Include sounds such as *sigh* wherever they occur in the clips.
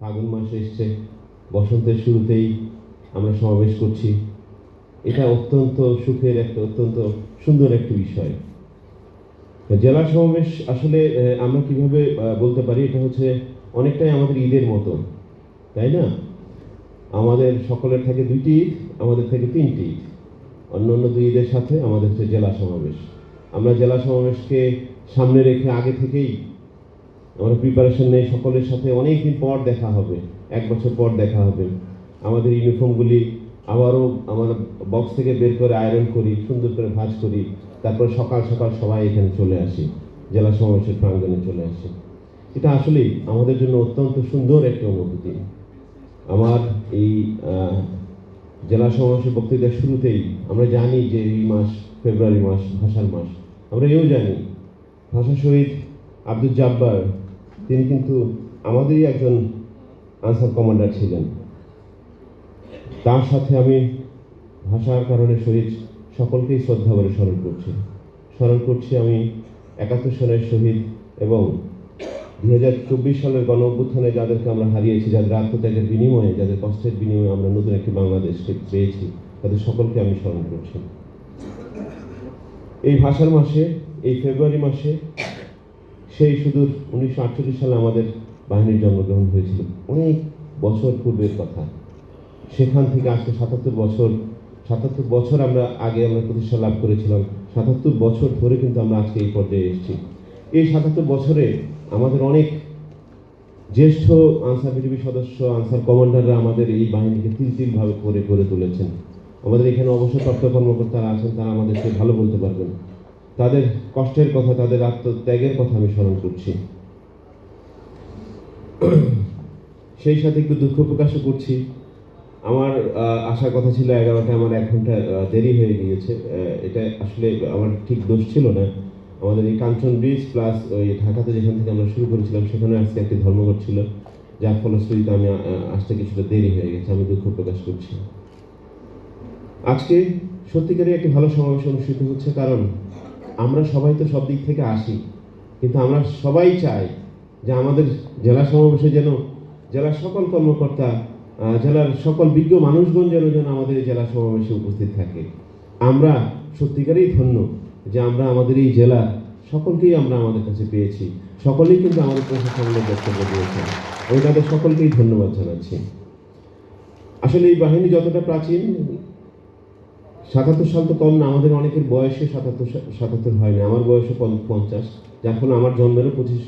ফাগুন মাস এসছে। বসন্তের শুরুতেই আমরা সমাবেশ করছি। এটা অত্যন্ত সুখের একটা, অত্যন্ত সুন্দর একটি বিষয়। জেলা সমাবেশ আসলে আমরা কীভাবে বলতে পারি, এটা হচ্ছে অনেকটাই আমাদের ঈদের মতো, তাই না? আমাদের সকলের থেকে দুইটি ঈদ, আমাদের থেকে তিনটি ঈদ। অন্য অন্য দুই ঈদের সাথে আমাদের হচ্ছে জেলা সমাবেশ। আমরা জেলা সমাবেশকে সামনে রেখে আগে থেকেই আমরা প্রিপারেশন নেই, সকলের সাথে অনেক দিন পর দেখা হবে, এক বছর পর দেখা হবে। আমাদের ইউনিফর্মগুলি আবারও আমার বক্স থেকে বের করে আয়রন করি, সুন্দর করে ভাঁজ করি, তারপর সকাল সকাল সবাই এখানে চলে আসি, জেলা সমাবেশের প্রাঙ্গণে চলে আসি। এটা আসলেই আমাদের জন্য অত্যন্ত সুন্দর একটা অনুভূতি। আমার এই জেলা সমাবেশের বক্তৃতার শুরুতেই আমরা জানি যে এই মাস ফেব্রুয়ারি মাস ভাষার মাস। আমরা এও জানি, ভাষা শহীদ আব্দুল জাব্বার তিনি কিন্তু আমাদেরই একজন আনসার কমান্ডার ছিলেন। তার সাথে আমি ভাষার কারণে শহীদ সকলকেই শ্রদ্ধা করে স্মরণ করছি। স্মরণ করছি আমি একাত্তর সালের শহীদ এবং দু হাজার চব্বিশ সালের গণ অভ্যুত্থানে যাদেরকে আমরা হারিয়েছি, যাদের আত্মত্যাগের বিনিময়ে, যাদের কষ্টের বিনিময়ে আমরা নতুন একটি বাংলাদেশকে পেয়েছি, তাদের সকলকে আমি স্মরণ করছি। এই ভাষার মাসে, এই ফেব্রুয়ারি মাসে সেই সুদূর উনিশশো আটচল্লিশ সালে আমাদের বাহিনীর জন্মগ্রহণ হয়েছিল। অনেক বছর পূর্বের কথা। সেখান থেকে আজকে সাতাত্তর বছর সাতাত্তর বছর আমরা আগে আমরা প্রতিষ্ঠা লাভ করেছিলাম। সাতাত্তর বছর ধরে কিন্তু আমরা আজকে এই পর্যায়ে এসেছি। এই সাতাত্তর বছরে আমাদের অনেক জ্যেষ্ঠ আনসার বিটিভি সদস্য, আনসার কমান্ডাররা আমাদের এই বাহিনীকে তিল তিলভাবে করে গড়ে তুলেছেন। আমাদের এখানে অবসরপ্রাপ্ত কর্মকর্তারা আছেন, তারা আমাদেরকে ভালো বলতে পারবেন। তাদের কষ্টের কথা, তাদের আত্মত্যাগের কথা আমি স্মরণ করছি। সেই সাথে একটু দুঃখ প্রকাশও করছি। আমার আসার কথা ছিল এগারোটা আমার এক ঘণ্টা দেরি হয়ে গিয়েছে। এটা আসলে আমার ঠিক দোষ ছিল না। আমাদের এই কাঞ্চন ব্রিজ প্লাস ওই ঢাকাতে যেখান থেকে আমরা শুরু করেছিলাম, সেখানে আজকে একটি ধর্মঘট ছিল। যার ফলশ্রুতিতে আমি আসতে কিছুটা দেরি হয়ে গেছে, আমি দুঃখ প্রকাশ করছি। আজকে সত্যিকারই একটি ভালো সমাবেশ অনুষ্ঠিত হচ্ছে, কারণ আমরা সবাই তো সব দিক থেকে আসি, কিন্তু আমরা সবাই চাই যে আমাদের জেলা সমাবেশে যেন, জেলার সকল কর্মকর্তা জেলার সকল বিজ্ঞ মানুষগণ যেন যেন আমাদের এই জেলা সমাবেশে উপস্থিত থাকে। আমরা সত্যিকারই ধন্য যে আমরা আমাদের এই জেলা সকলকেই আমরা আমাদের কাছে পেয়েছি, সকলেই কিন্তু আমাদের প্রশাসনের বক্তব্য দিয়েছেন। আমি তাদের সকলকেই ধন্যবাদ জানাচ্ছি। আসলে এই বাহিনী যতটা প্রাচীন সাতাত্তর সাল তো কম না, আমাদের অনেকের বয়সে সাতাত্তর সাতাত্তর হয়নি আমার বয়সে পঞ্চাশ। ফলে আমার জন্মেরও পঁচিশ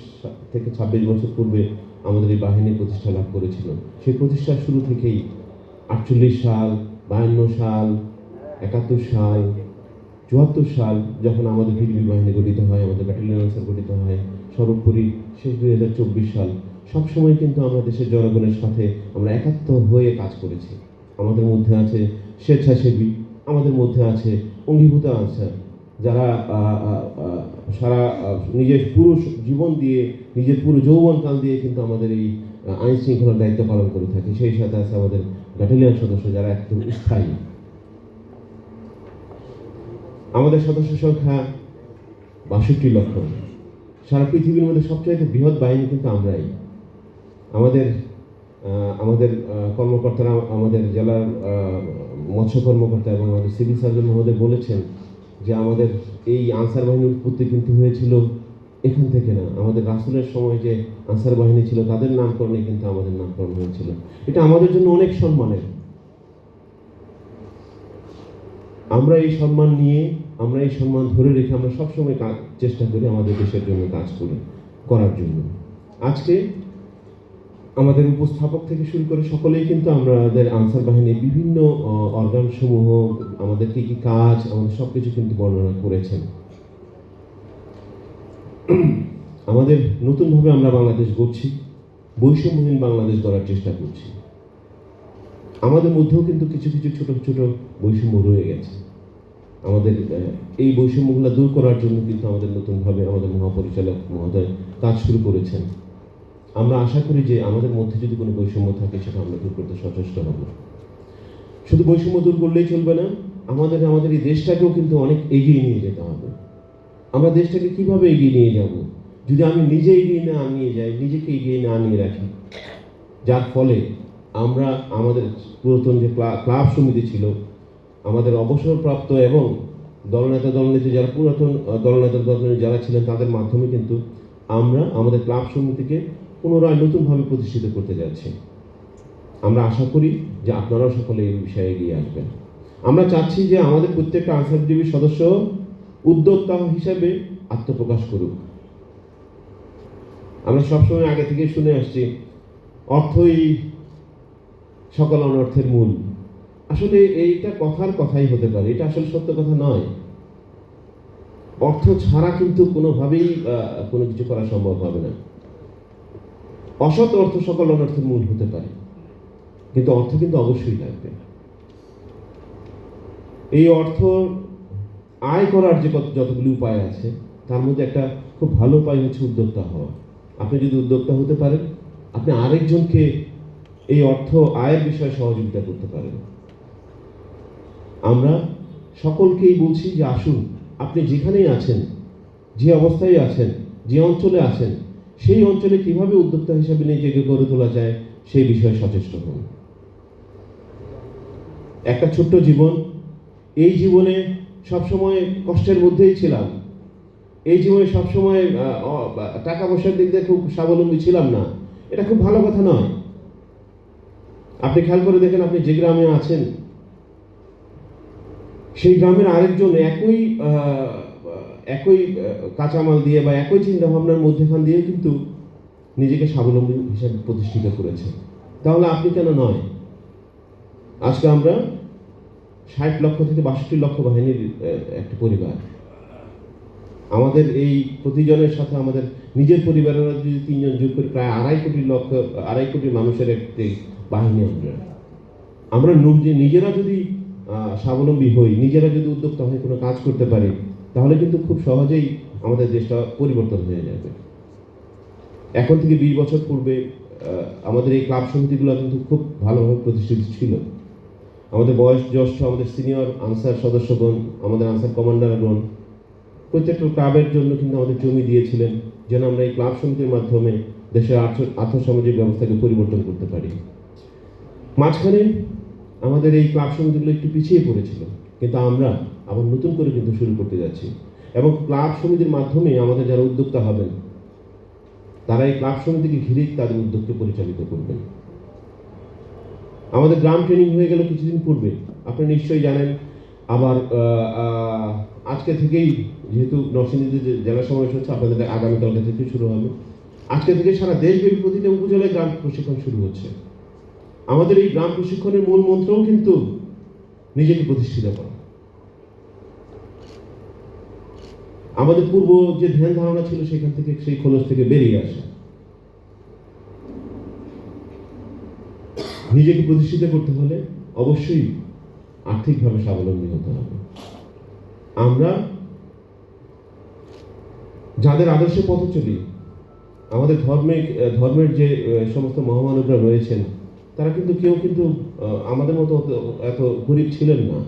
থেকে ছাব্বিশ বছর পূর্বে আমাদের এই বাহিনী প্রতিষ্ঠা লাভ করেছিল। সেই প্রতিষ্ঠার শুরু থেকেই আটচল্লিশ সাল, বায়ান্ন সাল, একাত্তর সাল, চুয়াত্তর সাল যখন আমাদের ভিডিবি বাহিনী গঠিত হয়, আমাদের ব্যাটালিয়ন আনসার গঠিত হয়, সর্বোপরি শেষ দুই হাজার চব্বিশ সাল। সবসময় কিন্তু আমরা দেশের জনগণের সাথে আমরা একাত্ম হয়ে কাজ করেছি। আমাদের মধ্যে আছে স্বেচ্ছাসেবী আমাদের মধ্যে আছে, অঙ্গীভূত আছে, যারা সারা নিজের পুরো জীবন দিয়ে, নিজের পুরো যৌবনকাল দিয়ে কিন্তু আমাদের এই আইন শৃঙ্খলার দায়িত্ব পালন করে থাকে। সেই সাথে আছে আমাদের ব্যাটালিয়ন সদস্য যারা একদম স্থায়ী। আমাদের সদস্য সংখ্যা বাষট্টি লক্ষ। সারা পৃথিবীর মধ্যে সবচেয়ে বৃহৎ বাহিনী কিন্তু আমরাই। আমাদের আমাদের কর্মকর্তারা আমাদের জেলার মৎস্য কর্মকর্তা এবং আমাদের সিভিল সার্জন মহোদয় বলেছেন যে আমাদের এই আনসার বাহিনীর উৎপত্তি কিন্তু হয়েছিল এখান থেকে না। আমাদের রাসুলের সময় যে আনসার বাহিনী ছিল, তাদের নামকরণে কিন্তু আমাদের নামকরণ হয়েছিল। এটা আমাদের জন্য অনেক সম্মানের। আমরা এই সম্মান নিয়ে, আমরা এই সম্মান ধরে রেখে আমরা সবসময় কাজ চেষ্টা করি আমাদের দেশের জন্য কাজ করি, করার জন্য। আজকে আমাদের উপস্থাপক থেকে শুরু করে সকলেই কিন্তু আমাদের আনসার বাহিনীর বিভিন্ন অর্গান সমূহ, আমাদের কি কি কাজ, আমাদের সব কিছু কিন্তু বর্ণনা করেছেন। আমাদের নতুনভাবে আমরা বাংলাদেশ গড়ছি, বৈষম্যহীন বাংলাদেশ গড়ার চেষ্টা করছি। আমাদের মধ্যেও কিন্তু কিছু কিছু ছোট ছোট বৈষম্য রয়ে গেছে। আমাদের এই বৈষম্যগুলো দূর করার জন্য কিন্তু আমাদের নতুনভাবে আমাদের মহাপরিচালক মহোদয় কাজ শুরু করেছেন। আমরা আশা করি যে আমাদের মধ্যে যদি কোনো বৈষম্য থাকে, সেটা আমরা দূর করতে সচেষ্ট হব। শুধু বৈষম্য দূর করলেই চলবে না, আমাদের আমাদের এই দেশটাকেও কিন্তু অনেক এগিয়ে নিয়ে যেতে হবে। আমরা দেশটাকে কীভাবে এগিয়ে নিয়ে যাব? যদি আমি নিজে এগিয়ে না নিয়ে যাই, নিজেকে এগিয়ে না নিয়ে রাখি, যার ফলে আমরা, আমাদের পুরাতন যে ক্লাব সমিতি ছিল, আমাদের অবসরপ্রাপ্ত এবং দলনেতা দলনেত্রী যারা পুরাতন, দলনেতা দলনেত্রী যারা ছিলেন, তাদের মাধ্যমে কিন্তু আমরা আমাদের ক্লাব সমিতিকে পুনরায় নতুনভাবে প্রতিষ্ঠিত করতে যাচ্ছি। আমরা আশা করি যে আপনারাও সকলে এই বিষয়ে এগিয়ে আসবেন। আমরা চাচ্ছি যে আমাদের প্রত্যেকটা আনসার টিভির সদস্য উদ্যোক্তা হিসেবে আত্মপ্রকাশ করুক। আমরা সবসময় আগে থেকে শুনে আসছি, অর্থই সকল অনর্থের মূল। আসলে এইটা কথার কথাই হতে পারে, এটা আসলে সত্য কথা নয়। অর্থ ছাড়া কিন্তু কোনোভাবেই কোনো কিছু করা সম্ভব হবে না। অসৎ অর্থ সকল অনর্থের মূল হতে পারে। কিন্তু অর্থ কিন্তু অবশ্যই লাগবে। এই অর্থ আয় করার যে যতগুলি উপায় আছে, তার মধ্যে একটা খুব ভালো উপায় হচ্ছে উদ্যোক্তা হওয়া। আপনি যদি উদ্যোক্তা হতে পারেন, আপনি আরেকজনকে এই অর্থ আয়ের বিষয়ে সহযোগিতা করতে পারেন। আমরা সকলকেই বলছি যে আসুন, আপনি যেখানেই আছেন, যে অবস্থায় আছেন, যে অঞ্চলে আছেন সেই অঞ্চলে কীভাবে উদ্যোক্তা হিসাবে নিজেকে গড়ে তোলা যায়, সেই বিষয়ে সচেষ্ট হন। একটা ছোট্ট জীবন। এই জীবনে সবসময় কষ্টের মধ্যেই ছিলাম। এই জীবনে সবসময় টাকা পয়সার দিক দিয়ে খুব স্বাবলম্বী ছিলাম না। এটা খুব ভালো কথা নয়। আপনি খেয়াল করে দেখেন, আপনি যে গ্রামে আছেন, সেই গ্রামের আরেকজন একই একই কাঁচামাল দিয়ে বা একই চিন্তা ভাবনার মধ্যেখান দিয়ে কিন্তু নিজেকে স্বাবলম্বী হিসাবে প্রতিষ্ঠিত করেছে। তাহলে আপনি কেন নয়? আজকে আমরা ষাট লক্ষ থেকে বাষট্টি লক্ষ বাহিনীর একটা পরিবার। আমাদের এই প্রতিজনের সাথে আমাদের নিজের পরিবারের যদি তিনজন যোগ করে, প্রায় আড়াই কোটি লক্ষ, আড়াই কোটি মানুষের একটি বাহিনী আমরা। আমরা নিজেরা যদি স্বাবলম্বী হই, নিজেরা যদি উদ্যোক্তা হয়ে কোনো কাজ করতে পারি তাহলে কিন্তু খুব সহজেই আমাদের দেশটা পরিবর্তন হয়ে যাবে। এখন থেকে বিশ বছর পূর্বে আমাদের এই ক্লাব সমিতিগুলো কিন্তু খুব ভালোভাবে প্রতিষ্ঠিত ছিল। আমাদের বয়স জ্যেষ্ঠ, আমাদের সিনিয়র আনসার সদস্যগণ, আমাদের আনসার কমান্ডারগণ, প্রত্যেকটা ক্লাবের জন্য কিন্তু আমাদের জমি দিয়েছিলেন, যেন আমরা এই ক্লাব সমিতির মাধ্যমে দেশের আর্থ, আর্থসামাজিক ব্যবস্থাকে পরিবর্তন করতে পারি। মাঝখানে আমাদের এই ক্লাব সমিতিগুলো একটু পিছিয়ে পড়েছিল। কিন্তু আমরা আবার নতুন করে কিন্তু শুরু করতে যাচ্ছি। এবং ক্লাব সমিতির মাধ্যমে আমাদের যারা উদ্যোক্তা হবেন, তারা এই ক্লাব সমিতিকে ঘিরেই তাদের উদ্যোগকে পরিচালিত করবেন। আমাদের গ্রাম ট্রেনিং হয়ে গেল কিছুদিন পূর্বে আপনি নিশ্চয়ই জানেন। আবার আজকে থেকেই যেহেতু নরসিংদীতে যে জেলা সমাবেশ হচ্ছে, আপনাদের আগামীকালকে থেকে শুরু হবে। আজকে থেকে সারা দেশব্যাপী প্রতিটা উপজেলায় গ্রাম প্রশিক্ষণ শুরু হচ্ছে। আমাদের এই গ্রাম প্রশিক্ষণের মূল মন্ত্রও কিন্তু নিজেকে প্রতিষ্ঠিত করা। আমাদের পূর্ব যে ধ্যান ধারণা ছিল, সেখান থেকে সেই খোলস থেকে বেরিয়ে আসা। নিজেকে প্রতিষ্ঠিত করতে হলে অবশ্যই আর্থিকভাবে স্বাবলম্বী হতে হবে। আমরা যাদের আদর্শে পথ চলি, আমাদের ধর্মে, ধর্মের যে সমস্ত মহামানবরা রয়েছেন, তারা কিন্তু কেউ কিন্তু আমাদের মতো এত গরিব ছিলেন না।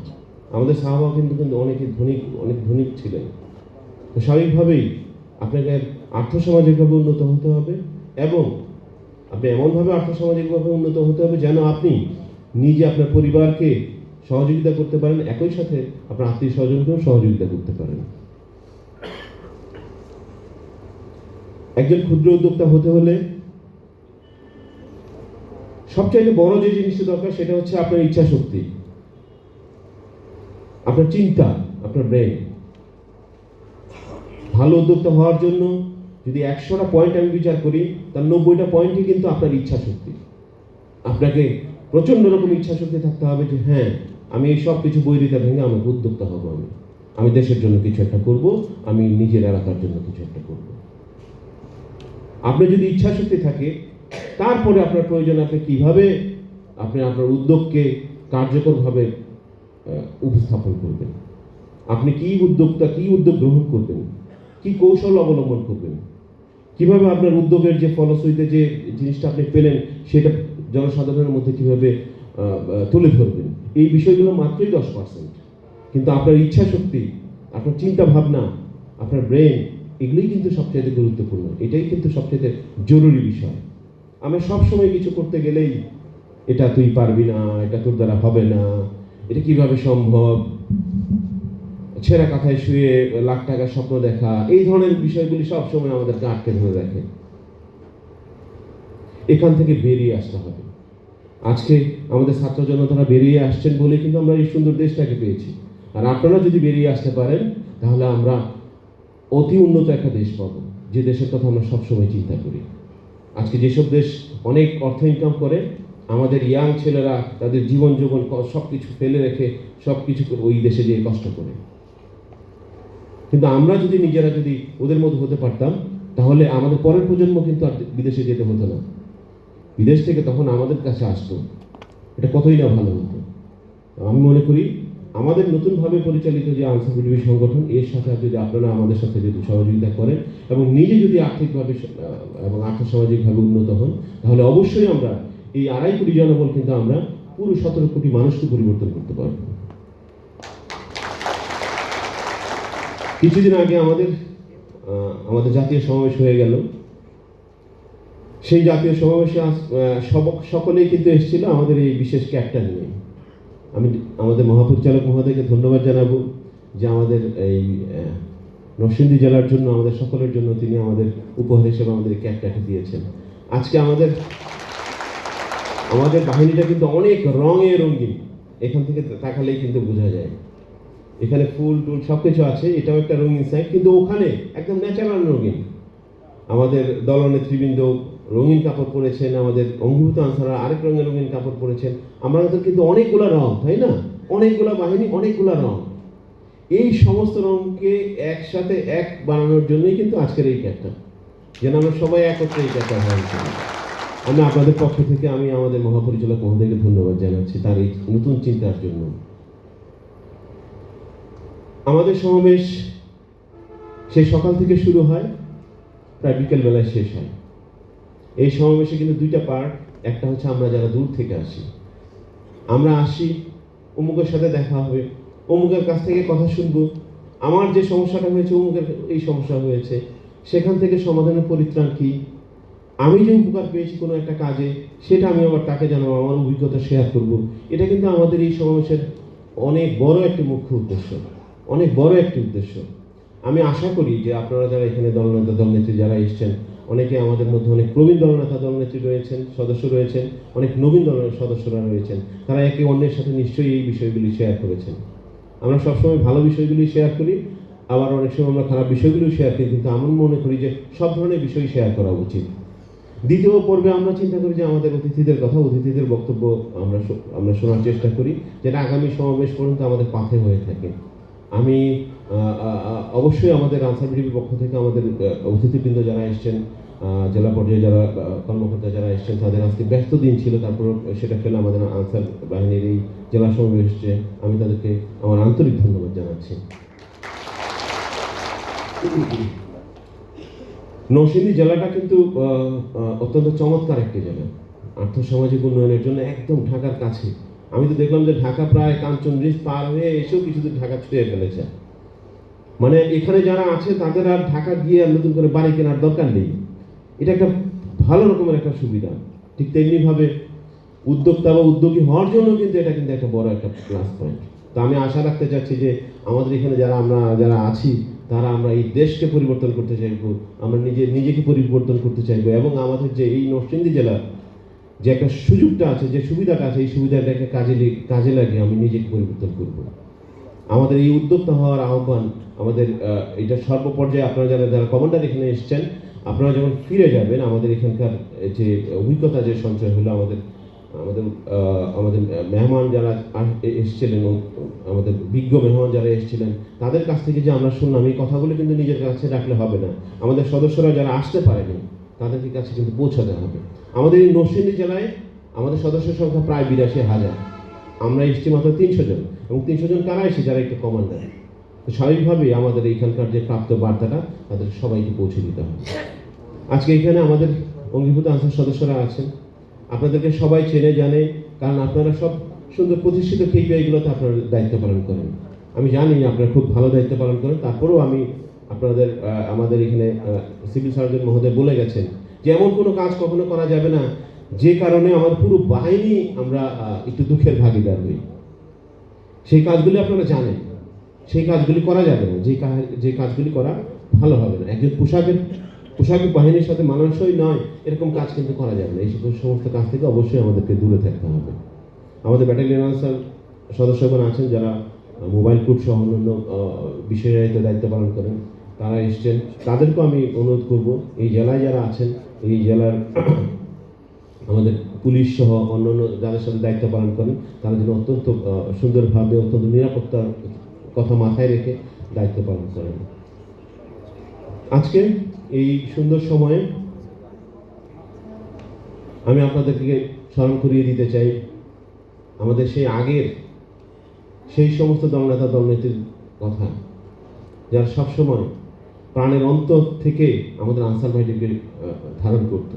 আমাদের সাহাবা কিন্তু কিন্তু অনেকে ধনী, অনেক ধনী ছিলেন। স্বাভাবিকভাবেই আপনাকে আর্থসামাজিকভাবে উন্নত হতে হবে এবং আপনি এমনভাবে আর্থসামাজিকভাবে উন্নত হতে হবে যেন আপনি নিজে আপনার পরিবারকে সহযোগিতা করতে পারেন, একই সাথে আপনার আত্মীয় স্বজনকেও সহযোগিতা করতে পারেন। একজন ক্ষুদ্র উদ্যোক্তা হতে হলে সবচাইতে বড় যে জিনিসটা দরকার সেটা হচ্ছে আপনার ইচ্ছা শক্তি আপনার চিন্তা, আপনার ব্রেন। ভালো উদ্যোক্তা হওয়ার জন্য যদি একশোটা পয়েন্ট আমি বিচার করি, তার নব্বইটা পয়েন্টই কিন্তু আপনার ইচ্ছা শক্তি আপনাকে প্রচণ্ড রকম ইচ্ছা শক্তি থাকতে হবে যে হ্যাঁ আমি এই সব কিছু বৈরিতা ভেঙে আমাকে উদ্যোক্তা হব আমি। আমি দেশের জন্য কিছু একটা করব, আমি নিজের এলাকার জন্য কিছু একটা করব। আপনার যদি ইচ্ছা শক্তি থাকে, তারপরে আপনার প্রয়োজন আপনি কীভাবে আপনি আপনার উদ্যোগকে কার্যকরভাবে উপস্থাপন করবেন। আপনি কি উদ্যোক্তা, কি উদ্যোগ গ্রহণ করবেন? কি কৌশল অবলম্বন করবেন? কীভাবে আপনার উদ্যোগের যে ফলশ্রুতিতে যে জিনিসটা আপনি পেলেন, সেটা জনসাধারণের মধ্যে কীভাবে তুলে ধরবেন? এই বিষয়গুলো মাত্রই দশ পার্সেন্ট কিন্তু আপনার ইচ্ছা শক্তি আপনার চিন্তা ভাবনা আপনার ব্রেন, এগুলোই কিন্তু সবচেয়ে গুরুত্বপূর্ণ। এটাই কিন্তু সবচেয়ে জরুরি বিষয়। আমরা সব সময় কিছু করতে গেলেই, এটা তুই পারবি না, এটা তোর দ্বারা হবে না, এটা কীভাবে সম্ভব? ছেঁড়া কাঁথায় শুয়ে লাখ টাকার স্বপ্ন দেখা, এই ধরনের বিষয়গুলি সব সময় আমাদেরকে আটকে ধরে রাখে। এখান থেকে বেরিয়ে আসতে হবে। আজকে আমাদের ছাত্র জনতারা বেরিয়ে আসছেন বলে কিন্তু আমরা এই সুন্দর দেশটাকে পেয়েছি। আর আপনারা যদি বেরিয়ে আসতে পারেন, তাহলে আমরা অতি উন্নত একটা দেশ পাবো, যে দেশের কথা আমরা সবসময় চিন্তা করি। আজকে যেসব দেশ অনেক অর্থ ইনকাম করে, আমাদের ইয়াং ছেলেরা তাদের জীবন জীবন সব কিছু ফেলে রেখে সব কিছু ওই দেশে যেয়ে কষ্ট করে। কিন্তু আমরা যদি নিজেরা যদি ওদের মধ্যে হতে পারতাম, তাহলে আমাদের পরের প্রজন্ম কিন্তু আর বিদেশে যেতে হতো না। বিদেশ থেকে তখন আমাদের কাছে আসতো। এটা কতই না ভালো হতো। আমি মনে করি, আমাদের নতুনভাবে পরিচালিত যে আনসার সংগঠন, এর সাথে যদি আপনারা আমাদের সাথে যদি সহযোগিতা করেন এবং নিজে যদি আর্থিকভাবে এবং আর্থসামাজিকভাবে উন্নত হন, তাহলে অবশ্যই আমরা এই আড়াই কোটি জনবল কিন্তু আমরা পুরো সতেরো কোটি মানুষকে পরিবর্তন করতে পারব। কিছুদিন আগে আমাদের আমাদের জাতীয় সমাবেশ হয়ে গেল। সেই জাতীয় সমাবেশে সকলেই কিন্তু এসেছিল আমাদের এই বিশেষ ক্যাবটা নিয়ে। আমি, আমাদের মহাপরিচালক মহোদয়কে ধন্যবাদ জানাব যে আমাদের এই নরসিংদী জেলার জন্য, আমাদের সকলের জন্য তিনি আমাদের উপহার হিসেবে আমাদের ক্যাবটাকে দিয়েছেন। আজকে আমাদের আমাদের বাহিনীটা কিন্তু অনেক রঙে রঙিন। এখান থেকে তাকালেই কিন্তু বোঝা যায়। এখানে ফুল, টুল সব কিছু আছে, এটাও একটা রঙিন সাইড কিন্তু ওখানে একদম ন্যাচারাল রঙিন। আমাদের দলনেতৃবৃন্দ রঙিন কাপড় পরেছেন, আমাদের অঙ্গীভূত আনসাররা আরেক রঙের রঙিন কাপড় পরেছেন। আমাদের কিন্তু অনেকগুলো রং, তাই না? অনেকগুলো বাহিনী, অনেকগুলো রং। এই সমস্ত রঙকে একসাথে এক বানানোর জন্যই কিন্তু আজকের এই ক্যাবটা যেন আমরা সবাই একত্রে এই ধারণ করি আমি আপনাদের পক্ষ থেকে, আমি আমাদের মহাপরিচালক মহোদয়কে ধন্যবাদ জানাচ্ছি তার এই নতুন চিন্তার জন্য। আমাদের সমাবেশ সে সকাল থেকে শুরু হয়, প্রায় বিকেল বেলায় শেষ হয়। এই সমাবেশে কিন্তু দুইটা পার্ট একটা হচ্ছে আমরা যারা দূর থেকে আসি। আমরা আসি, অমুকের সাথে দেখা হবে, অমুকের কাছ থেকে কথা শুনব। আমার যে সমস্যাটা হয়েছে, অমুকের এই সমস্যা হয়েছে। সেখান থেকে সমাধানের পরিত্রাণ কি? আমি যে উপকার পেয়েছি কোনো একটা কাজে, সেটা আমি আবার তাকে জানাব, আমার অভিজ্ঞতা শেয়ার করব। এটা কিন্তু আমাদের এই সমাবেশের অনেক বড় একটি মুখ্য উদ্দেশ্য। অনেক বড় একটি উদ্দেশ্য। আমি আশা করি যে আপনারা যারা এখানে দলনেতা, দলনেত্রী যারা এসছেন, অনেকে আমাদের মধ্যে অনেক প্রবীণ দলনেতা, দলনেত্রী রয়েছেন, সদস্য রয়েছেন, অনেক নবীন দলের সদস্যরা রয়েছেন, তারা একে অন্যের সাথে নিশ্চয়ই এই বিষয়গুলি শেয়ার করেছেন। আমরা সবসময় ভালো বিষয়গুলি শেয়ার করি, আবার অনেক সময় আমরা খারাপ বিষয়গুলিও শেয়ার করি, কিন্তু আমি মনে করি যে সব ধরনের বিষয় শেয়ার করা উচিত। দ্বিতীয় পর্বে আমরা চিন্তা করি যে আমাদের অতিথিদের কথা, অতিথিদের বক্তব্য আমরা আমরা শোনার চেষ্টা করি, যেটা আগামী সমাবেশ পর্যন্ত আমাদের পাথে হয়ে থাকে। আমি অবশ্যই আমাদের আনসার বিডিবির পক্ষ থেকে আমাদের অতিথিবৃন্দ যারা এসছেন জেলা পর্যায়ে যারা কর্মকর্তা যারা এসছেন, তাদের আজকে ব্যস্ত দিন ছিল তারপর সেটা ফেলে আমাদের আনসার বাহিনীর এই জেলা সমাবেশ এসছে আমি তাদেরকে আমার আন্তরিক ধন্যবাদ জানাচ্ছি। নরসিংদী জেলাটা কিন্তু অত্যন্ত চমৎকার একটি জেলা। আর্থসামাজিক উন্নয়নের জন্য একদম ঢাকার কাছে। আমি তো দেখলাম যে ঢাকা প্রায় কাঞ্চন ব্রিজ পার হয়ে এসেও কিছুদিন ঢাকা ছুঁয়ে ফেলেছে। মানে এখানে যারা আছে, তাদের আর ঢাকা গিয়ে আর নতুন করে বাড়ি কেনার দরকার নেই। এটা একটা ভালো রকমের একটা সুবিধা। ঠিক তেমনিভাবে উদ্যোক্তা বা উদ্যোগী হওয়ার জন্য কিন্তু এটা কিন্তু একটা বড় একটা প্লাস পয়েন্ট তো আমি আশা রাখতে চাচ্ছি যে আমাদের এখানে যারা আমরা, যারা আছি, তারা আমরা এই দেশকে পরিবর্তন করতে চাইব, আমরা নিজে, নিজেকে পরিবর্তন করতে চাইব এবং আমাদের যে এই নরসিংদী জেলা যে একটা সুযোগটা আছে, যে সুবিধাটা আছে, এই সুবিধাটাকে কাজে কাজে লাগিয়ে আমি নিজেকে পরিবর্তন করব। আমাদের এই উদ্যোক্তা হওয়ার আহ্বান, আমাদের এটা সর্বপর্যায়ে আপনারা যারা যারা কমান্ডার এখানে এসছেন, আপনারা যখন ফিরে যাবেন, আমাদের এখানকার যে অভিজ্ঞতা, যে সঞ্চয় হলো আমাদের আমাদের আমাদের মেহমান যারা এসেছিলেন আমাদের বিজ্ঞ মেহমান যারা এসেছিলেন, তাদের কাছ থেকে যে আমরা শুনলাম, এই কথাগুলো কিন্তু নিজের কাছে রাখলে হবে না। আমাদের সদস্যরা যারা আসতে পারেনি, তাদেরকে কাছে কিন্তু পৌঁছাতে হবে। আমাদের এই নরসিংদী জেলায় আমাদের সদস্য সংখ্যা প্রায় বিরাশি হাজার। আমরা এসেছি মাত্র তিনশো জন। এবং তিনশো জন কারা এসে যারা একটু কমান্ডার তো স্বাভাবিকভাবেই আমাদের এইখানকার যে প্রাপ্ত বার্তাটা, তাদের সবাইকে পৌঁছে দিতে হবে। আজকে এখানে আমাদের অঙ্গীভূত আনসার সদস্যরা আছেন। আপনাদেরকে সবাই চেনে, জানে, কারণ আপনারা সব সুন্দর প্রতিষ্ঠিত কেপিআইগুলোতে আপনারা দায়িত্ব পালন করেন। আমি জানি আপনারা খুব ভালো দায়িত্ব পালন করেন। তারপরেও আমি আপনাদের আমাদের এখানে সিভিল সার্জন মহোদয় বলে গেছেন যে এমন কোনো কাজ কখনো করা যাবে না যে কারণে আমার পুরো বাহিনী আমরা একটু দুঃখের ভাগিদার হই সেই কাজগুলি আপনারা জানেন। সেই কাজগুলি করা যাবে না। যে যে কাজগুলি করা ভালো হবে না। একজন পোশাকের পোশাকের বাহিনীর সাথে মানানসই নয় এরকম কাজ কিন্তু করা যাবে না। এই সমস্ত কাজ থেকে অবশ্যই আমাদেরকে দূরে থাকতে হবে। আমাদের ব্যাটালিয়ন আনসার সদস্যগণ আছেন যারা মোবাইল কোর্ট সহ অন্যান্য আহ, বিষয়ের দায়িত্ব পালন করেন তারা এসছেন। তাদেরকেও আমি অনুরোধ করব এই জেলায় যারা আছেন এই জেলার আমাদের পুলিশ সহ অন্যান্য যাদের সাথে দায়িত্ব পালন করেন, তারা যেন অত্যন্ত সুন্দরভাবে অত্যন্ত নিরাপত্তার কথা মাথায় রেখে দায়িত্ব পালন করেন। আজকে এই সুন্দর সময়ে আমি আপনাদেরকে স্মরণ করিয়ে দিতে চাই, আমাদের সেই আগের, সেই সমস্ত দলনেতা দলনেত্রীর কথা, যারা সবসময় প্রাণের অন্তর থেকে আমাদের আনসার বাহিনীকে ধারণ করত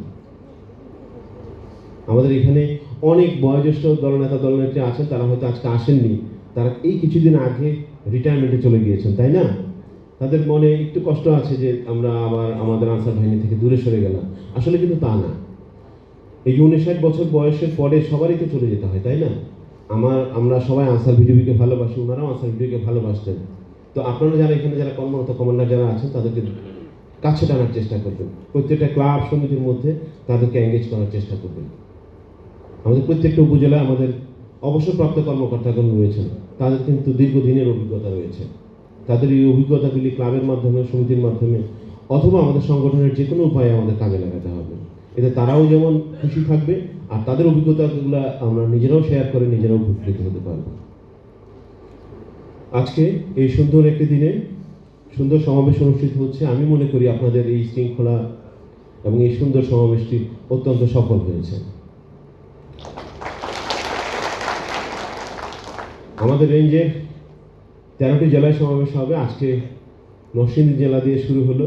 আমাদের এখানে অনেক বয়োজ্যেষ্ঠ দলনেতা, দলনেত্রী আছেন, তারা হয়তো আজকে আসেননি। তারা এই কিছুদিন আগে রিটায়ারমেন্টে চলে গিয়েছেন, তাই না? তাদের মনে একটু কষ্ট আছে যে আমরা আবার আমাদের আনসার বাহিনী থেকে দূরে সরে গেলাম। আসলে কিন্তু তা না। এই যে উনষাট বছর বয়সের পরে সবারই তো চলে যেতে হয়, তাই না? আমার, আমরা সবাই আনসার ভিডিওকে ভালোবাসি, ওনারাও আনসার ভিডিওকে ভালোবাসতেন। তো আপনারা যারা এখানে যারা কর্মরত কমান্ডার যারা আছেন, তাদেরকে কাছে টানার চেষ্টা করবেন। প্রত্যেকটা ক্লাব সমিতির মধ্যে তাদেরকে এঙ্গেজ করার চেষ্টা করবেন। আমাদের প্রত্যেকটা উপজেলায় আমাদের অবসরপ্রাপ্ত কর্মকর্তাগণ রয়েছেন। তাদের কিন্তু দীর্ঘদিনের অভিজ্ঞতা রয়েছে। তাদের এই অভিজ্ঞতাগুলি ক্লাবের মাধ্যমে, সমিতির মাধ্যমে, অথবা আমাদের সংগঠনের যে কোনো উপায়ে আমাদের কাজে লাগাতে হবে। এতে তারাও যেমন খুশি থাকবে, আর তাদের অভিজ্ঞতাগুলো আমরা নিজেরাও শেয়ার করে নিজেরাও উপকৃত হতে পারব। আজকে এই সুন্দর একটি দিনে সুন্দর সমাবেশ অনুষ্ঠিত হচ্ছে। আমি মনে করি আপনাদের এই শৃঙ্খলা এবং এই সুন্দর সমাবেশটি অত্যন্ত সফল হয়েছে। আমাদের রেঞ্জের তেরোটি জেলায় সমাবেশ হবে। আজকে নরসিংদী জেলা দিয়ে শুরু হলো।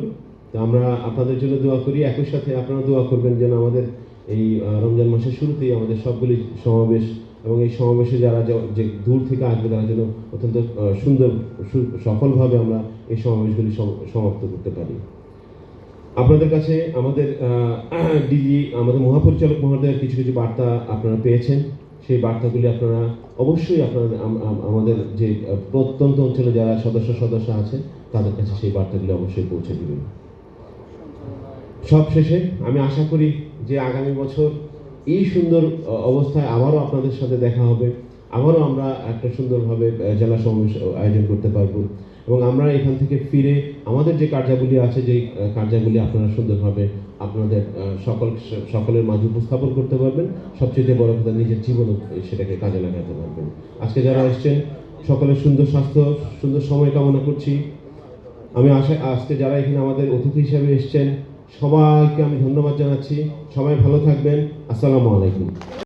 তো আমরা আপনাদের জন্য দোয়া করি। একই সাথে আপনারা দোয়া করবেন যেন আমাদের এই রমজান মাসের শুরুতেই আমাদের সবগুলি সমাবেশ এবং এই সমাবেশে যারা যে দূর থেকে আসবে তারা যেন অত্যন্ত সুন্দর সফলভাবে আমরা এই সমাবেশগুলি সম- সমাপ্ত করতে পারি। আপনাদের কাছে আমাদের *clears throat* ডিজি, আমাদের মহাপরিচালক মহোদয়ের কিছু কিছু বার্তা আপনারা পেয়েছেন। সেই বার্তাগুলি আপনারা অবশ্যই আপনারা, আম- আম- আমাদের যে প্রত্যন্ত অঞ্চলে যারা সদস্য সদস্য আছে, তাদের কাছে সেই বার্তাগুলি অবশ্যই পৌঁছে দেবেন। সব শেষে আমি আশা করি যে আগামী বছর এই সুন্দর অবস্থায় আবারও আপনাদের সাথে দেখা হবে। আবারও আমরা একটা সুন্দরভাবে জেলা সমাবেশ আয়োজন করতে পারব। এবং আমরা এখান থেকে ফিরে আমাদের যে কার্যাবলী আছে, যেই কার্যাবলী আপনারা সুন্দরভাবে আপনাদের সকল, সকলের মাঝে উপস্থাপন করতে পারবেন। সবচেয়ে বড় কথা নিজের জীবনে সেটাকে কাজে লাগাতে পারবেন। আজকে যারা এসছেন, সকলের সুন্দর স্বাস্থ্য, সুন্দর সময় কামনা করছি। আমি আশা, আজকে যারা এখানে আমাদের অতিথি হিসাবে এসছেন সবাইকে আমি ধন্যবাদ জানাচ্ছি। সবাই ভালো থাকবেন। আসসালামু আলাইকুম।